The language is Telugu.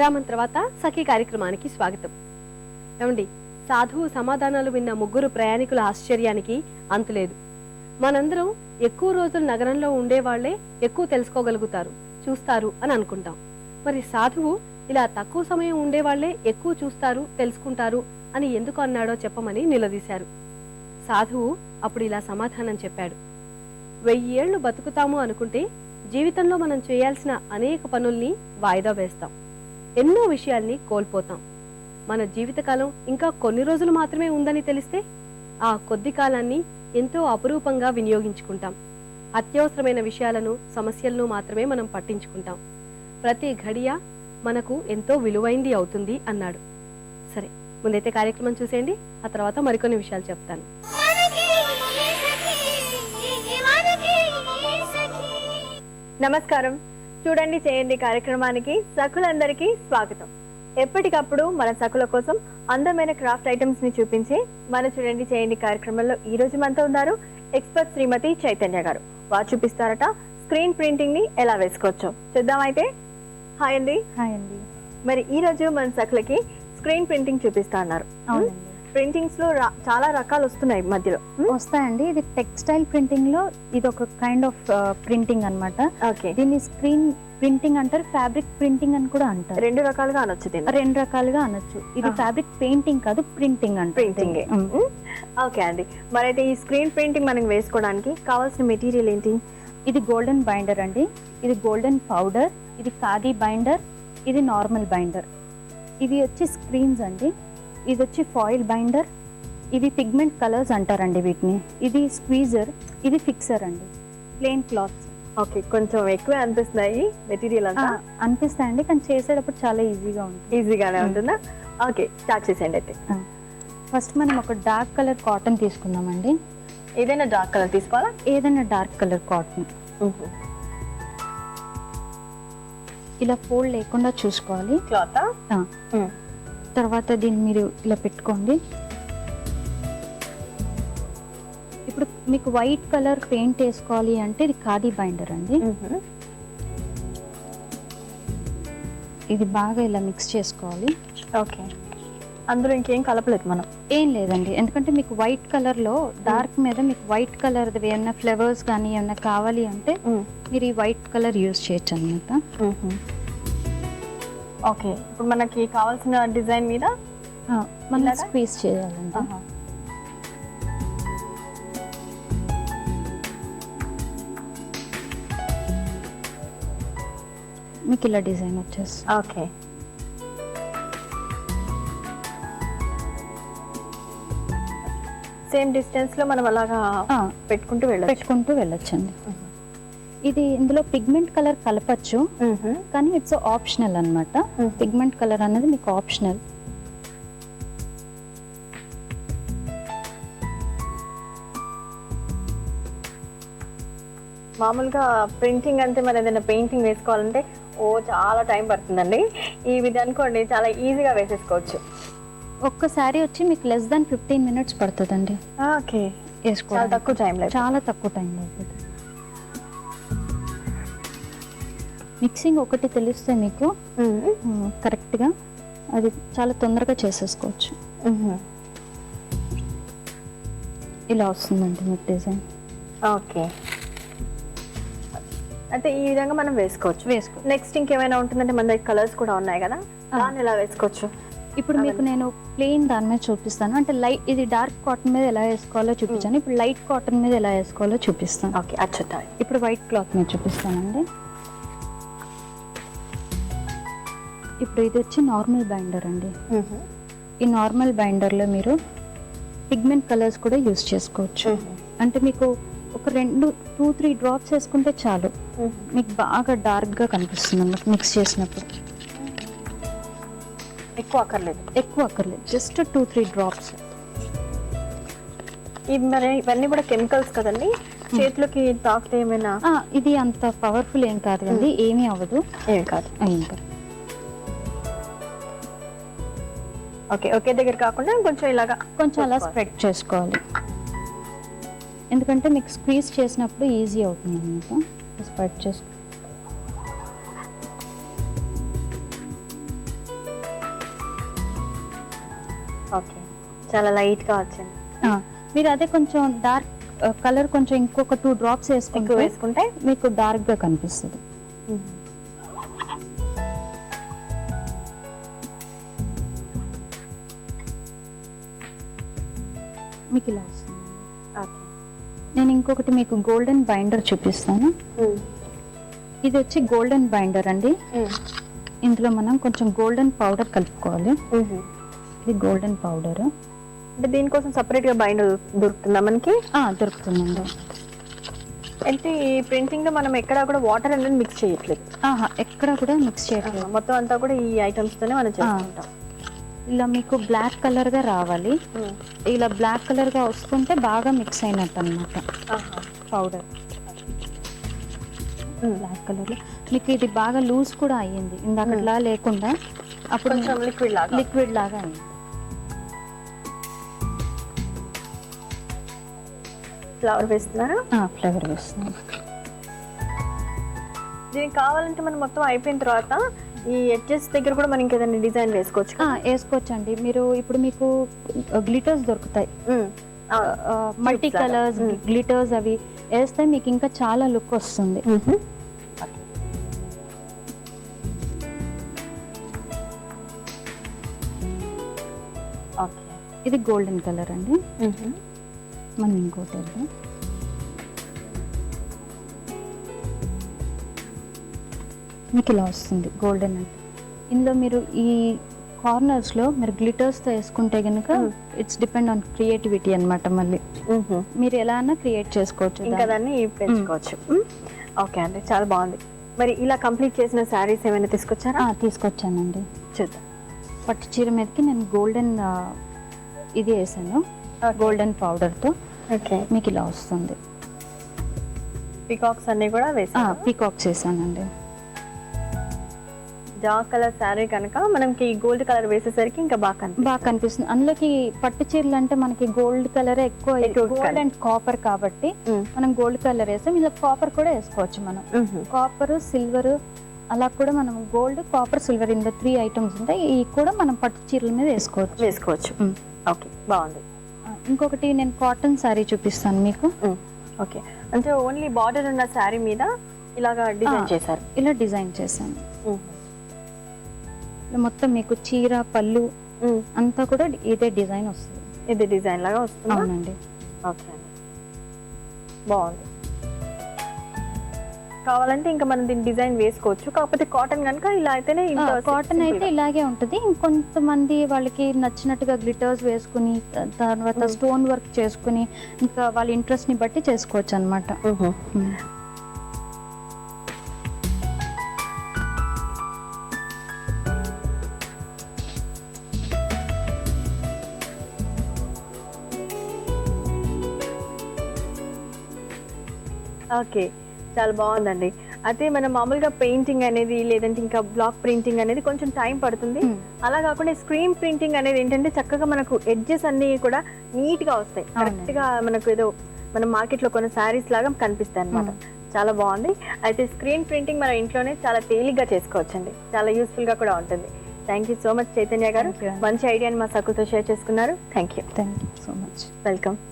విరామం తర్వాత సఖీ కార్యక్రమానికి స్వాగతం. ఏమండి సాధువు సమాధానాలు విన్న ముగ్గురు ప్రయాణికుల ఆశ్చర్యానికి అంతులేదు. మనందరం ఎక్కువ రోజులు నగరంలో ఉండేవాళ్ళే ఎక్కువ తెలుసుకోగలుగుతారు చూస్తారు అని అనుకుంటాం. మరి సాధువు ఇలా తక్కువ సమయం ఉండేవాళ్ళే ఎక్కువ చూస్తారు తెలుసుకుంటారు అని ఎందుకు అన్నాడో చెప్పమని నిలదీశారు. సాధువు అప్పుడు ఇలా సమాధానం చెప్పాడు. వెయ్యేళ్ళు బతుకుతాము అనుకుంటే జీవితంలో మనం చేయాల్సిన అనేక పనుల్ని వాయిదా వేస్తాం. ఎన్నో విషయాల్ని కోల్పోతాం మన జీవితకాలం ఇంకా కొన్ని రోజులు మాత్రమే ఉందని తెలిస్తే ఆ కొద్ది కాలాన్ని ఎంతో అపురూపంగా వినియోగించుకుంటాం అత్యవసరమైన విషయాలను సమస్యలను మాత్రమే మనం పట్టించుకుంటాం ప్రతి ఘడియ మనకు ఎంతో విలువైంది అవుతుంది అన్నాడు సరే ముందైతే కార్యక్రమం చూసేయండి ఆ తర్వాత మరికొన్ని విషయాలు చెప్తాను నమస్కారం చూడండి చేయండి కార్యక్రమానికి సఖులందరికీ స్వాగతం. ఎప్పటికప్పుడు మన సఖుల కోసం అందమైన క్రాఫ్ట్ ఐటమ్స్ని చూపించి మన చూడండి చేయండి కార్యక్రమంలో ఈ రోజు మనతో ఉన్నారు ఎక్స్పర్ట్ శ్రీమతి చైతన్య గారు. వారు చూపిస్తారట స్క్రీన్ ప్రింటింగ్ని ఎలా వేసుకోవచ్చో. చూద్దాం అయితే. హాయ్ అండి. హాయ్ అండి. మరి ఈ రోజు మన సఖులకి స్క్రీన్ ప్రింటింగ్ చూపిస్తా అన్నారు. అవునండి. ప్రింటింగ్స్లో చాలా రకాలు వస్తున్నాయి మధ్యలో. వస్తాయండి. ఇది టెక్స్టైల్ ప్రింటింగ్లో ఇది ఒక కైండ్ ఆఫ్ ప్రింటింగ్ అన్నమాట. ఓకే. దీన్ని స్క్రీన్ ప్రింటింగ్ అంటారు ఫ్యాబ్రిక్ ప్రింటింగ్ అని కూడా అంటారు. రెండు రకాలుగా అనొచ్చు రెండు రకాలుగా అనొచ్చు. ఇది. ఫ్యాబ్రిక్ పెయింటింగ్ కాదు ప్రింటింగ్ ఏ. ఉమ్. ఓకే అండి. మరైతే ఈ స్క్రీన్ ప్రింటింగ్ మనం వేసుకోవడానికి కావాల్సిన మెటీరియల్ ఏంటి? ఇది గోల్డెన్ బైండర్ అండి. ఇది గోల్డెన్ పౌడర్ ఇది ఖాదీ బైండర్ ఇది నార్మల్ బైండర్ ఇవి వచ్చి స్క్రీన్స్ అండి. ఇది వచ్చి ఫాయిల్ బైండర్ ఇవి పిగ్మెంట్ కలర్స్ అంటారండి వీటిని. ఇది స్క్వీజర్ ఇది ఫిక్సర్ అండి. ప్లెయిన్ క్లాత్స్ ఓకే కొంచెం ఎక్కువే అనిపిస్తున్నాయి మెటీరియల్ అంతా? అనిపిస్తాయండి కానీ చేసేటప్పుడు చాలా ఈజీగా ఉంటుంది. ఈజీగానే Mm. ఉంటుందా? ఓకే స్టార్ట్ చేసేయండి అయితే. ఫస్ట్ మనం ఒక డార్క్ కలర్ కాటన్ తీసుకుందామండి. ఏదైనా డార్క్ కలర్ తీసుకోవాలా? ఏదైనా డార్క్ కలర్ కాటన్ ఇలా ఫోల్డ్ లేకుండా చూసుకోవాలి. క్లాత్. తర్వాత దీన్ని మీరు ఇలా పెట్టుకోండి. ఇప్పుడు మీకు వైట్ కలర్ పెయింట్ వేసుకోవాలి అంటే ఇది ఖాదీ బైండర్ అండి. ఇది బాగా ఇలా మిక్స్ చేసుకోవాలి. ఓకే. అందులో ఇంకేం కలపలేదు మనం. ఏం లేదండి. ఎందుకంటే మీకు వైట్ కలర్లో డార్క్ మీద మీకు వైట్ కలర్ ఏమైనా ఫ్లవర్స్ కానీ ఏమైనా కావాలి అంటే మీరు ఈ వైట్ కలర్ యూస్ చేయొచ్చు అనమాట ఓకే. ఇప్పుడు మనకి కావాల్సిన డిజైన్ మీద మనం? స్క్వీజ్ చేయాలండి. మీకు ఇలా డిజైన్ వచ్చేస్తుంది. ఓకే. సేమ్ డిస్టెన్స్లో మనం అలాగా పెట్టుకుంటూ వెళ్ళొచ్చు. పెట్టుకుంటూ వెళ్ళొచ్చండి. ఇది ఇందులో పిగ్మెంట్ కలర్ కలపచ్చు. కానీ ఇట్స్ ఆప్షనల్ అన్నమాట. పిగ్మెంట్ కలర్ అనేది మీకు ఆప్షనల్ మామూలుగా ప్రింటింగ్ అంటే మరి ఏదైనా పెయింటింగ్ వేసుకోవాలంటే ఓ చాలా టైం పడుతుందండి. ఈ విధి అనుకోండి చాలా ఈజీగా వేసేసుకోవచ్చు. ఒక్కసారి వచ్చి మీకు లెస్ దాన్ ఫిఫ్టీన్ మినిట్స్ పడుతుందండి. ఓకే చాలా తక్కువ టైం లేదు చాలా తక్కువ టైం అవుతుంది మిక్సింగ్ ఒకటి తెలిస్తే మీకు కరెక్ట్గా అది చాలా తొందరగా చేసేసుకోవచ్చు. ఇలా వస్తుందండి మీకు డిజైన్. ఓకే. అయితే ఈ విధంగా మనం వేసుకోవచ్చు. వేసుకో నెక్స్ట్ ఇంకేమైనా ఉంటుందంటే మన దగ్గర కలర్స్ కూడా ఉన్నాయి కదా. దాన్ని ఎలా వేసుకోవచ్చు? ఇప్పుడు మీకు నేను ప్లెయిన్ దాని మీద చూపిస్తాను. అంటే లైట్ ఇది డార్క్ కాటన్ మీద ఎలా వేసుకోవాలో చూపించాను. ఇప్పుడు లైట్ కాటన్ మీద ఎలా వేసుకోవాలో చూపిస్తాను. ఓకే అచ్చుతాయి ఇప్పుడు వైట్ క్లాత్ మీద చూపిస్తానండి. ఇప్పుడు ఇది వచ్చి నార్మల్ బైండర్ అండి. ఈ నార్మల్ బైండర్లో మీరు పిగ్మెంట్ కలర్స్ కూడా యూస్ చేసుకోవచ్చు. అంటే మీకు ఒక రెండు టూ త్రీ డ్రాప్స్ వేసుకుంటే చాలు. మీకు బాగా డార్క్గా కనిపిస్తుంది అన్నమాట మిక్స్ చేసినప్పుడు. ఎక్కువ అక్కర్లేదు. ఎక్కువ అక్కర్లేదు. జస్ట్ టూ త్రీ డ్రాప్స్ ఇవి మరి ఇవన్నీ కూడా కెమికల్స్ కదండి? చేతులకి తాకితే ఏమైనా ఇది అంత పవర్ఫుల్ ఏం కాదు అండి ఏమీ అవ్వదు. ఏమి కాదు. ఇంకా ఓకే ఒకే దగ్గర కాకుండా కొంచెం ఇలాగా కొంచెం అలా స్ప్రెడ్ చేసుకోవాలి. ఎందుకంటే మీకు స్క్వీజ్ చేసినప్పుడు ఈజీ అవుతుంది అనమాట. స్ప్రెడ్ చేసుకో ఓకే చాలా లైట్గా వచ్చింది. మీరు అదే కొంచెం డార్క్ కలర్ కొంచెం ఇంకొక టూ డ్రాప్స్ వేసుకుంటే వేసుకుంటే మీకు డార్క్గా కనిపిస్తుంది. మీకు ఇలా వస్తుంది ఓకే నేను ఇంకొకటి మీకు గోల్డెన్ బైండర్ చూపిస్తాను. ఇది వచ్చి గోల్డెన్ బైండర్ అండి. ఇందులో మనం కొంచెం గోల్డెన్ పౌడర్ కలుపుకోవాలి. ఇది గోల్డెన్ పౌడర్ అంటే దీనికోసం సపరేట్గా బైండర్ దొరుకుతుందా మనకి? దొరుకుతుందండి. అంటే ఈ ప్రింటింగ్లో మనం ఎక్కడా కూడా వాటర్ అనేది మిక్స్ చేయట్లేదు. ఎక్కడ కూడా మిక్స్ చేయట్లేదు. మొత్తం అంతా కూడా ఈ ఐటమ్స్ తోనే మనం చేసుకుంటాం. ఇలా మీకు బ్లాక్ కలర్గా రావాలి. ఇలా బ్లాక్ కలర్గా వస్తుంటే బాగా మిక్స్ అయినట్టు అనమాట పౌడర్ బ్లాక్ కలర్ మీకు ఇది బాగా లూజ్ కూడా అయ్యింది. ఇందాకట్లా లేకుండా అప్పుడు లిక్విడ్ లాగా. లిక్విడ్ లాగా అయింది. ఫ్లవర్ వేస్తున్నారా? ఫ్లేవర్ వస్తుంది దీనికి కావాలంటే మనం మొత్తం అయిపోయిన తర్వాత ఈ ఎడ్జెస్ దగ్గర కూడా మనం ఇంకేదైనా డిజైన్ వేసుకోవచ్చు ఆ, వేసుకోవచ్చండి. మీరు ఇప్పుడు మీకు గ్లిటర్స్ దొరుకుతాయి. మల్టీ. కలర్స్. గ్లిటర్స్ అవి వేస్తే మీకు ఇంకా చాలా లుక్ వస్తుంది. ఇది గోల్డెన్ కలర్ అండి. మనం ఇంకోటి వేద్దాం. మీకు ఇలా వస్తుంది గోల్డెన్ అంటే ఇందులో మీరు ఈ కార్నర్స్లో మీరు గ్లిటర్స్తో వేసుకుంటే కనుక. ఇట్స్ డిపెండ్ ఆన్ క్రియేటివిటీ అన్నమాట మళ్ళీ. మీరు ఎలా అన్నా క్రియేట్ చేసుకోవచ్చు ఇంకా దాన్ని. పెంచుకోవచ్చు. ఓకే అండి చాలా బాగుంది. మరి ఇలా కంప్లీట్ చేసిన శారీస్ ఏమైనా తీసుకొచ్చారా? తీసుకొచ్చానండి. చూద్దాం. పట్టు చీర మీదకి నేను గోల్డెన్ ఇది వేసాను. గోల్డెన్ పౌడర్తో ఓకే. మీకు ఇలా వస్తుంది. పికాక్స్ అన్ని కూడా వేసాను పీకాక్స్ వేసానండి. డార్క్ కలర్ శారీ కనుక మనకి గోల్డ్ కలర్ వేసేసరికి ఇంకా బాగా బాగా కనిపిస్తుంది. అందులోకి పట్టు చీరలు అంటే మనకి గోల్డ్ కలర్ ఎక్కువ గోల్డ్. అండ్ కాపర్ కాబట్టి మనం గోల్డ్ కలర్ వేస్తాం. ఇలా కాపర్ కూడా వేసుకోవచ్చు మనం. కాపర్ సిల్వర్ అలా కూడా మనం గోల్డ్ కాపర్ సిల్వర్ ఇంత త్రీ ఐటమ్స్ ఉంటాయి. ఇవి కూడా మనం పట్టు చీరల మీద వేసుకోవచ్చు. వేసుకోవచ్చు. ఓకే బాగుంది. ఇంకొకటి నేను కాటన్ శారీ చూపిస్తాను మీకు. ఓకే. అంటే ఓన్లీ బార్డర్ ఉన్న శారీ మీద ఇలాగా డిజైన్. చేశారు. ఇలా డిజైన్ చేశాను. మొత్తం మీకు చీర పళ్ళు అంతా కూడా ఇదే డిజైన్ వస్తుంది. ఇది డిజైన్ లాగా వస్తుంది? అవునండి. ఓకే బాగుంది. కావాలంటే ఇంకా మనం దీని డిజైన్ వేసుకోవచ్చు. కాకపోతే కాటన్ కనుక ఇలా అయితేనే కాటన్ అయితే. ఇలాగే ఉంటుంది. ఇంకొంతమంది వాళ్ళకి నచ్చినట్టుగా గ్లిటర్స్ వేసుకుని తర్వాత. స్టోన్ వర్క్ చేసుకుని ఇంకా వాళ్ళ ఇంట్రెస్ట్ని బట్టి చేసుకోవచ్చు అనమాట ఓకే చాలా బాగుందండి. అయితే మనం మామూలుగా పెయింటింగ్ అనేది లేదంటే ఇంకా బ్లాక్ ప్రింటింగ్ అనేది కొంచెం టైం పడుతుంది. అలా కాకుండా స్క్రీన్ ప్రింటింగ్ అనేది ఏంటంటే చక్కగా మనకు ఎడ్జెస్ అన్ని కూడా నీట్గా వస్తాయి. కరెక్ట్గా మనకు ఏదో మన మార్కెట్లో కొన్ని శారీస్ లాగా కనిపిస్తాయి అన్నమాట. చాలా బాగుంది. అయితే స్క్రీన్ ప్రింటింగ్ మన ఇంట్లోనే చాలా తేలిగ్గా చేసుకోవచ్చండి. చాలా యూస్ఫుల్గా కూడా ఉంటుంది. Thank you so much Chaitanya గారు. మంచి ఐడియాని మా సకులతో షేర్ చేసుకున్నారు. Thank you. Thank you so much. Welcome.